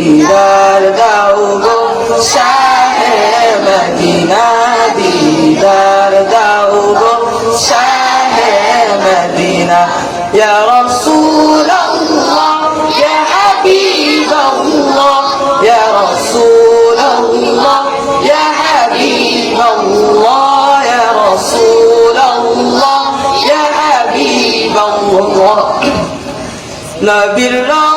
دیدار داو گم شاه مدینہ دیدار داو گم شاه مدینہ یا رسول اللہ یا حبیب اللہ یا رسول اللہ یا حبیب اللہ یا رسول اللہ یا حبیب اللہ نبی اللہ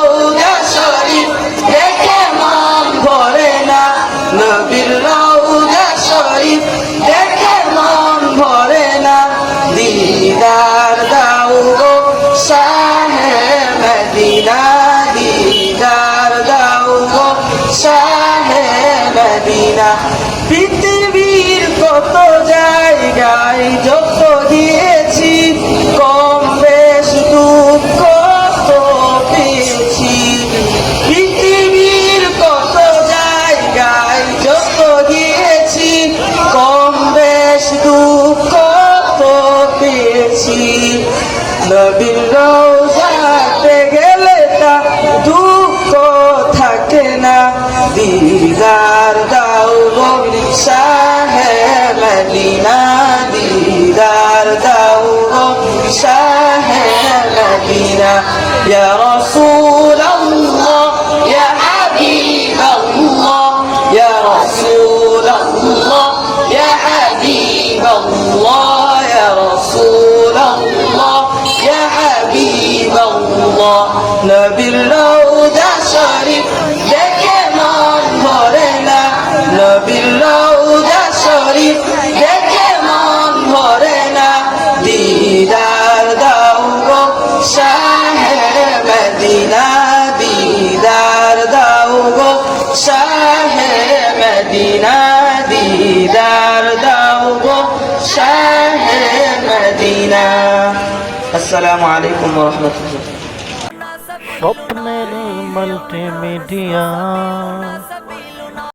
জায়গায় যত গিয়েছি কম বেশ দুঃখ পেয়েছি। পৃথিবীর কত জায়গায় যত গিয়েছি কম বেশ দুঃখ পেয়েছি। নবীর يا رسول الله يا حبيب الله يا رسول الله يا حبيب الله يا رسول الله يا حبيب الله. نبي الله মদিনা দিদার দাও গো শাহে মদিনা। আসসালামু আলাইকুম ওয়া রাহমাতুল্লাহ। স্বপ্নের মাল্টিমিডিয়া।